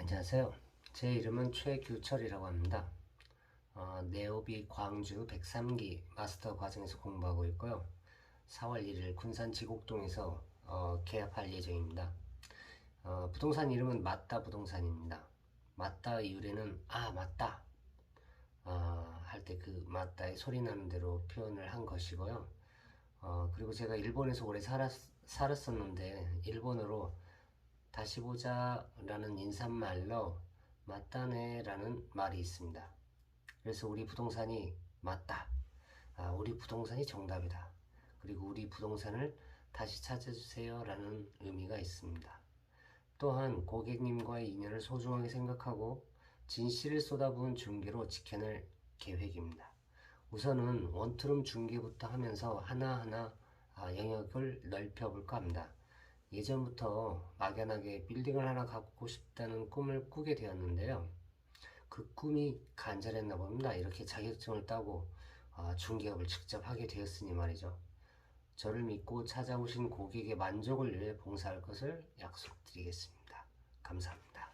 안녕하세요. 제 이름은 최규철이라고 합니다. 어, 네오비 광주 103기 마스터 과정에서 공부하고 있고요. 4월 1일 군산 지곡동에서 어, 개업할 예정입니다. 어, 부동산 이름은 맞다 부동산입니다. 맞다의 유래는 아 맞다 어, 할때 그 맞다의 소리 나는 대로 표현을 한 것이고요. 어, 그리고 제가 일본에서 오래 살았, 살았었는데 일본어로 다시 보자 라는 인사말로 맞다네 라는 말이 있습니다. 그래서 우리 부동산이 맞다. 아, 우리 부동산이 정답이다. 그리고 우리 부동산을 다시 찾아주세요 라는 의미가 있습니다. 또한 고객님과의 인연을 소중하게 생각하고 진실을 쏟아부은 중개로 지켜낼 계획입니다. 우선은 원투룸 중개부터 하면서 하나하나 아, 영역을 넓혀볼까 합니다. 예전부터 막연하게 빌딩을 하나 갖고 싶다는 꿈을 꾸게 되었는데요. 그 꿈이 간절했나 봅니다. 이렇게 자격증을 따고 아, 중개업을 직접 하게 되었으니 말이죠. 저를 믿고 찾아오신 고객의 만족을 위해 봉사할 것을 약속드리겠습니다. 감사합니다.